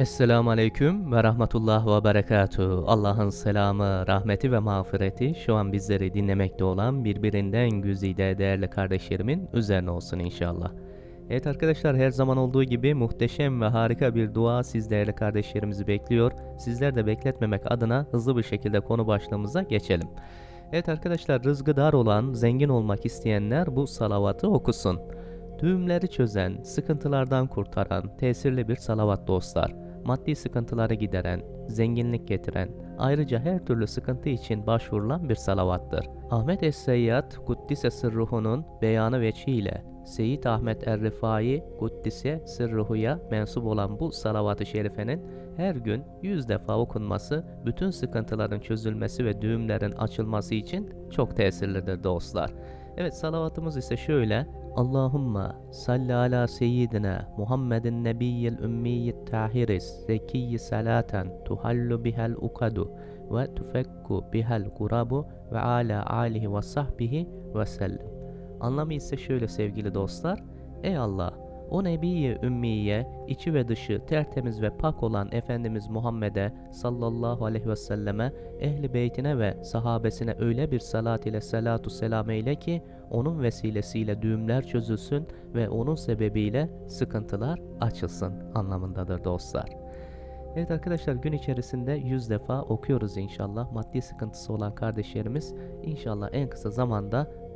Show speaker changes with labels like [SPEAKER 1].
[SPEAKER 1] Esselamu Aleyküm ve Rahmetullah ve Berekatuhu. Allah'ın selamı, rahmeti ve mağfireti şu an bizleri dinlemekte olan birbirinden güzide değerli kardeşlerimin üzerine olsun inşallah. Evet arkadaşlar her zaman olduğu gibi muhteşem ve harika bir dua siz değerli kardeşlerimizi bekliyor. Sizler de bekletmemek adına hızlı bir şekilde konu başlığımıza geçelim. Evet arkadaşlar rızkı dar olan, zengin olmak isteyenler bu salavatı okusun. Düğümleri çözen, sıkıntılardan kurtaran, tesirli bir salavat dostlar. Maddi sıkıntıları gideren, zenginlik getiren, ayrıca her türlü sıkıntı için başvurulan bir salavattır. Ahmet Es-Seyyad, Kuddise Sırruhu'nun beyanı veçiyle Seyyid Ahmet Er-Rifai, Kuddise Sırruhu'ya mensup olan bu salavat-ı şerifenin her gün 100 defa okunması, bütün sıkıntıların çözülmesi ve düğümlerin açılması için çok tesirlidir dostlar. Evet salavatımız ise şöyle. Allahümme salli ala seyyidina Muhammedin nebiyyil ümmiyyit tahiris zekiyyi salaten tuhallu bihel ukadu ve tufekku bihel kurabu ve ala alihi ve sahbihi ve sellem. Anlamı ise şöyle sevgili dostlar. Ey Allah! O Nebiye Ümmiye, içi ve dışı tertemiz ve pak olan Efendimiz Muhammed'e sallallahu aleyhi ve selleme, ehli beytine ve sahabesine öyle bir salat ile salatu selam eyle ki, onun vesilesiyle düğümler çözülsün ve onun sebebiyle sıkıntılar açılsın anlamındadır dostlar. Evet arkadaşlar gün içerisinde 100 defa okuyoruz inşallah. Maddi sıkıntısı olan kardeşlerimiz inşallah en kısa zamanda